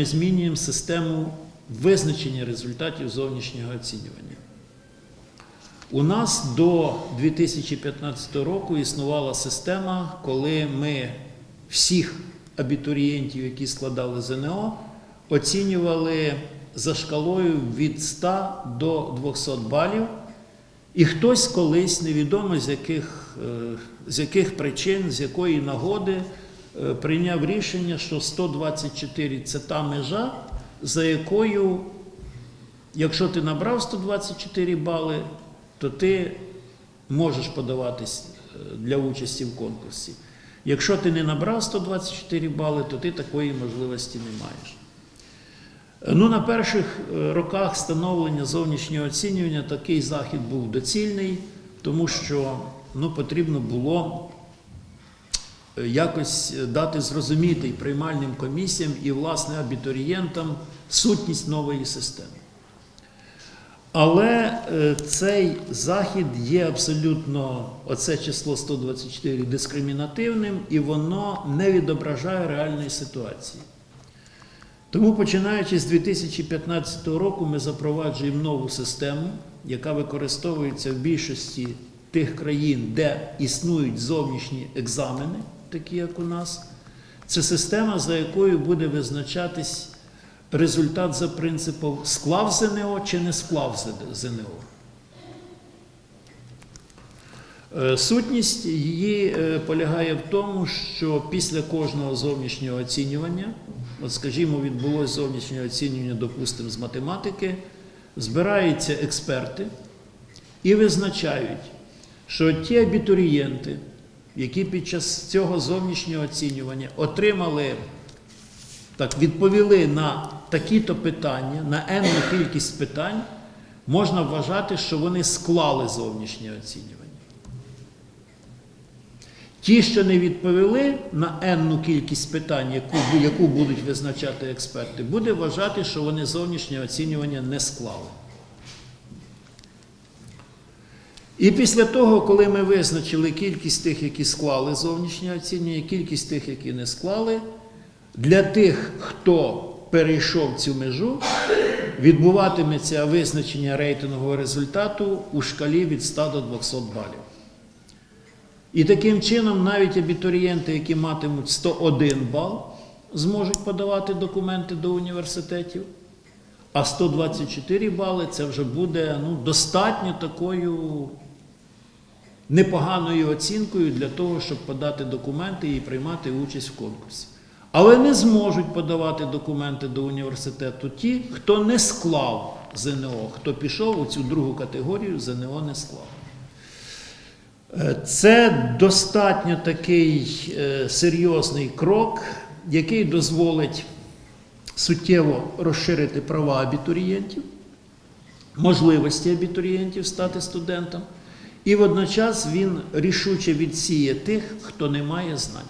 ми змінюємо систему визначення результатів зовнішнього оцінювання. У нас до 2015 року існувала система, коли ми всіх абітурієнтів, які складали ЗНО, оцінювали за шкалою від 100 до 200 балів. І хтось колись, невідомо з яких, е, з яких причин, з якої нагоди, прийняв рішення, що 124 це та межа, за якою, якщо ти набрав 124 бали, то ти можеш подаватись е, для участі в конкурсі. Якщо ти не набрав 124 бали, то ти такої можливості не маєш. Е, Ну, на перших е, роках становлення зовнішнього оцінювання такий захід був доцільний, тому що ну, потрібно було е, якось дати зрозуміти і приймальним комісіям, і власне абітурієнтам сутність нової системи. Але е, цей захід є абсолютно, оце число 124 дискримінативним, і воно не відображає реальної ситуації. Тому, починаючи з 2015 року, ми запроваджуємо нову систему, яка використовується в більшості тих країн, де існують зовнішні екзамени, такі як у нас. Це система, за якою буде визначатись результат за принципом склав ЗНО чи не склав ЗНО. Е, Сутність її е, полягає в тому, що після кожного зовнішнього оцінювання, от скажімо, відбулося зовнішнє оцінювання, допустимо, з математики, збираються експерти і визначають, що ті абітурієнти, які під час цього зовнішнього оцінювання отримали, так, відповіли на такі-то питання, на енну кількість питань, можна вважати, що вони склали зовнішнє оцінювання. Ті, що не відповіли на енну кількість питань, яку, яку будуть визначати експерти, буде вважати, що вони зовнішнє оцінювання не склали. І після того, коли ми визначили кількість тих, які склали зовнішнє оцінювання, кількість тих, які не склали, для тих, хто перейшов цю межу, відбуватиметься визначення рейтингового результату у шкалі від 100 до 200 балів. І таким чином навіть абітурієнти, які матимуть 101 бал, зможуть подавати документи до університетів, а 124 бали це вже буде ну, достатньо такою непоганою оцінкою для того, щоб подати документи і приймати участь в конкурсі. Але не зможуть подавати документи до університету ті, хто не склав ЗНО, хто пішов у цю другу категорію, ЗНО не склав. Е, Це достатньо такий е, серйозний крок, який дозволить суттєво розширити права абітурієнтів, можливості абітурієнтів стати студентом, і водночас він рішуче відсіє тих, хто не має знань.